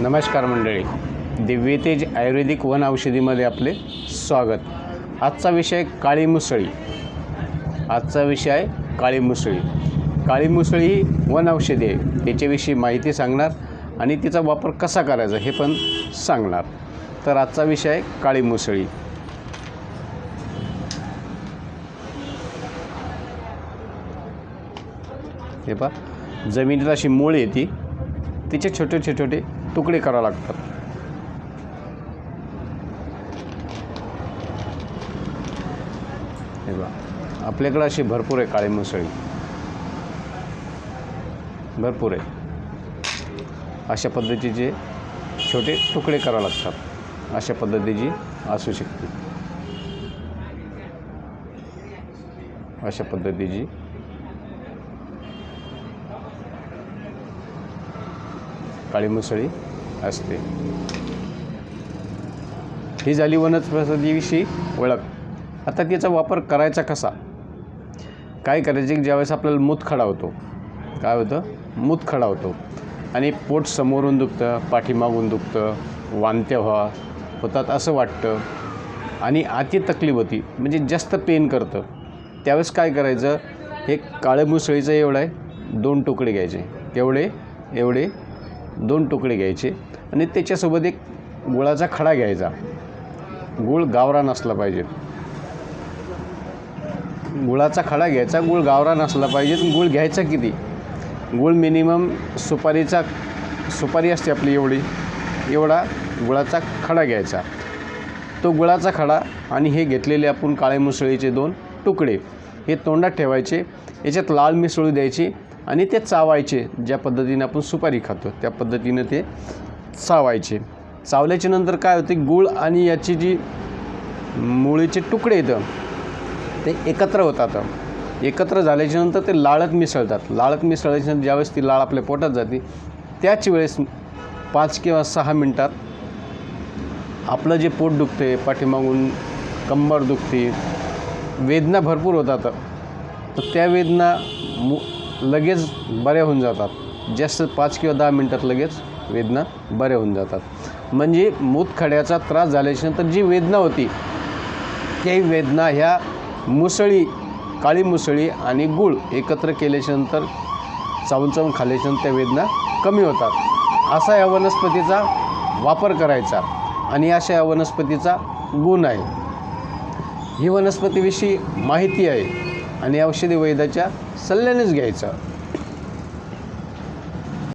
नमस्कार मंडळी. दिव्यतेज आयुर्वेदिक वन औषधीमध्ये आपले स्वागत. आजचा विषय काळी मुसळी. आजचा विषय आहे काळी मुसळी. काळी मुसळी ही वन औषधी आहे. त्याच्याविषयी माहिती सांगणार आणि तिचा वापर कसा करायचा हे पण सांगणार. तर आजचा विषय आहे काळी मुसळी. हे पहा जमिनीत अशी मूळ येते. तिचे छोटे छोटे छोटे तुकडे करावे लागतात. हे बघा आपल्याकडं अशी भरपूर आहे काळी मुसळी. भरपूर आहे. अशा पद्धतीचे छोटे तुकडे करावे लागतात. अशा पद्धतीची असू शकते. अशा पद्धतीची. काळी मुसळी. असते. ही झाली वनस्पतीविषयी ओळख. आता त्याचा वापर करायचा कसा? काय करायचे? ज्यावेळेस आपल्याला मूतखडा होतो. काय होतं? मूतखडा होतो. आणि पोट समोरून दुखतं पाठीमागून दुखतं वांत्या व्हा होतात असं वाटतं. आणि आती तकलीफ होती म्हणजे जास्त पेन करतं. त्यावेळेस काय करायचं? हे काळं मुसळीचं एवढं आहे दोन तुकडे घ्यायचे. एवढे एवढे दोन तुकडे घ्यायचे आणि त्याच्यासोबत एक गुळाचा खडा घ्यायचा. गुळ गावरान असला पाहिजे. गुळाचा खडा घ्यायचा गुळ गावरान असला पाहिजे. गुळ घ्यायचा किती? गुळ मिनिमम सुपारीचा सुपारी असते आपली एवढी एवढा गुळाचा खडा घ्यायचा. तो गुळाचा खडा आणि हे घेतलेले आपण काळे मुसळीचे दोन तुकडे हे तोंडात ठेवायचे. याच्यात लाल मिसळू द्यायची. आणि ते चावायचे ज्या पद्धतीने आपण सुपारी खातो त्या पद्धतीनं ते चावायचे. चावल्याच्या नंतर काय होते गुळ आणि याची जी मुळीचे तुकडे येतं ते एकत्र होतात. एकत्र झाल्याच्यानंतर ते लाळत मिसळतात. लाळत मिसळल्याच्यानंतर ज्यावेळेस ती लाळ आपल्या पोटात जाते त्याच वेळेस पाच किंवा सहा मिनटात आपलं जे पोट दुखते पाठीमागून कंबर दुखते वेदना भरपूर होतात. तर त्या वेदना मु लगेच बऱ्या होऊन जातात. जास्त पाच किंवा दहा मिनटात लगेच वेदना बऱ्या होऊन जातात. म्हणजे मूतखड्याचा त्रास झाल्याच्यानंतर जी वेदना होती त्याही वेदना ह्या मुसळी काळी मुसळी आणि गूळ एकत्र केल्याच्यानंतर चावून चावून खाल्ल्याच्यानंतर त्या वेदना कमी होतात. असा या वनस्पतीचा वापर करायचा आणि अशा या वनस्पतीचा गुण आहे. ही वनस्पतीविषयी माहिती आहे. आणि औषधी वैद्याच्या सल्ल्यानेच घ्यायचं.